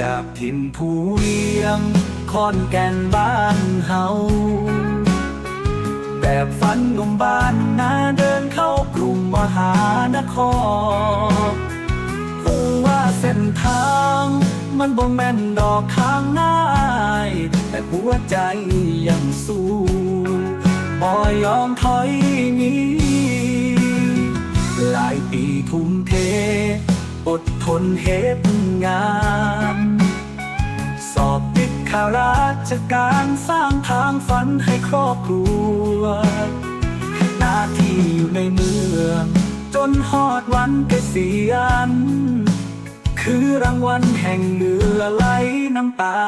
จากถิ่นผู้เวียงคอนแก่นบ้านเฮาแบบฝันหนุ่มบ้านนาเดินเข้ากรุงมหานครหูว่าเส้นทาง มันบ่แม่นดอกทางง่าย แต่หัวใจยังสู้บ่ยอมถอยนีหลายปีทุ่มเท อดทนเฮ็ดงาน สอบติดข้าราชการสร้างทางฝันให้ครอบครัว หน้าที่อยู่ในเมืองจนหอดวันเกษียณคือรางวัลแห่งเหลือไหลน้ำตา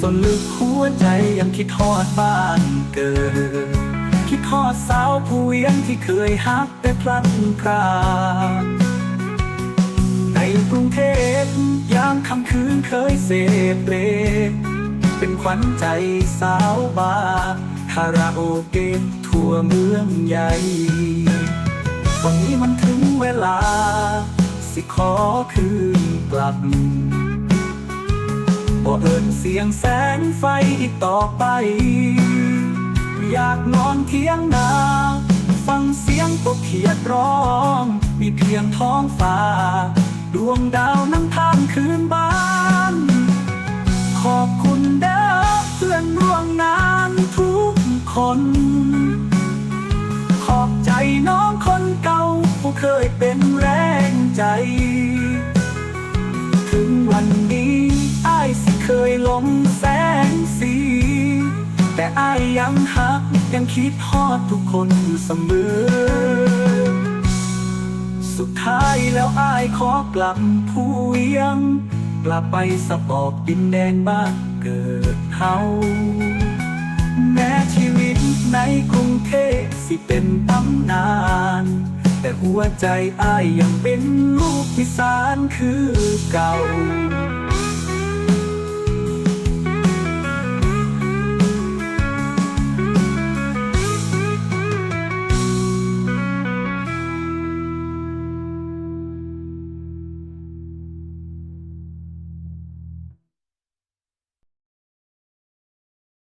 ส่วนลึกหัวใจยังคิดทอดบ้านเกิด คิดทอดสาวผู้เวียงที่เคยฮักแต่พลัดพรากในกรุงเทพยามค่ำคืนเคยเสพเรเป็นขวัญใจสาวบาคาราโอเกะทั่วเมืองใหญ่วันนี้มันถึงเวลา สิขอคืนกลับ บ่เอินเสียงแสงไฟอีกต่อไป อยากนอนเทียงนา ฟังเสียงกบเขียดร้อง มีเพียงท้องฟ้า ดวงดาวนั่งทางคืนบ้าน ขอบคุณเด้อเพื่อนร่วมงานทุกคน ขอบใจน้องคนเก่าผู้เคยเป็นแรงใจ ถึงวันนี้ เคยหลงแสงสี แต่อ้ายยังหักยังคิดฮอดทุกคนอยู่เสมอ สุดท้ายแล้วอ้ายขอกลับผู้เวียง กลับไปสะบอกดินแดนบ้านเกิดเฮาแม้ชีวิตในกรุงเทพสิเป็นตำนาน แต่หัวใจอ้ายยังเป็นลูกพิสานคือเก่า